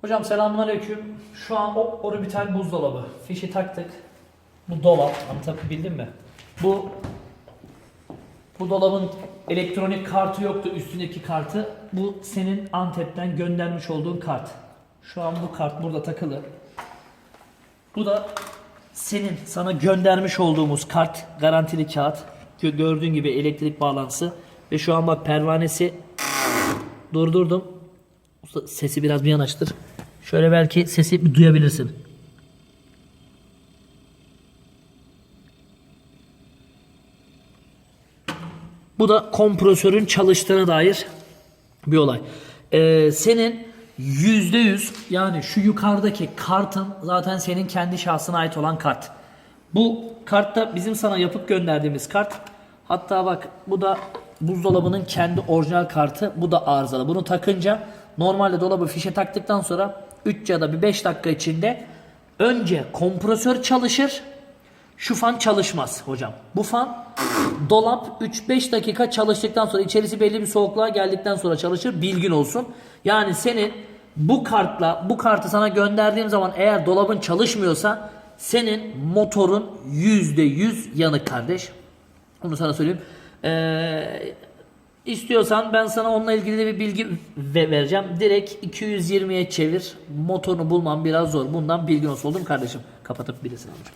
Hocam selamünaleyküm. Şu an o orbital buzdolabı. Fişi taktık. Bu dolap. Anlatabildim mi? Bu bu dolabın elektronik kartı yoktu üstündeki kartı. Bu senin Antep'ten göndermiş olduğun kart. Şu an bu kart burada takılı. Bu da senin sana göndermiş olduğumuz kart, garantili kağıt. Gö- Gördüğün gibi elektrik bağlantısı ve şu an bak pervanesi durdurdum. Sesi biraz bir yanaştır. Şöyle belki sesi bir duyabilirsin. Bu da kompresörün çalıştığına dair bir olay. Ee, senin yüzde yüz yani şu yukarıdaki kartın zaten senin kendi şahsına ait olan kart. Bu kartta bizim sana yapıp gönderdiğimiz kart. Hatta bak bu da buzdolabının kendi orijinal kartı. Bu da arızalı. Bunu takınca normalde dolabı fişe taktıktan sonra 3 ya da bir 5 dakika içinde önce kompresör çalışır. Şu fan çalışmaz hocam. Bu fan dolap 3-5 dakika çalıştıktan sonra içerisi belli bir soğukluğa geldikten sonra çalışır. Bilgin olsun. Yani senin bu kartla bu kartı sana gönderdiğim zaman eğer dolabın çalışmıyorsa senin motorun %100 yanık kardeş. Bunu sana söyleyeyim. Ee, istiyorsan ben sana onunla ilgili de bir bilgi ve- vereceğim. Direkt 220'ye çevir. Motorunu bulmam biraz zor. Bundan bilgin olsun oldum kardeşim. Kapatıp bilirsin amcım.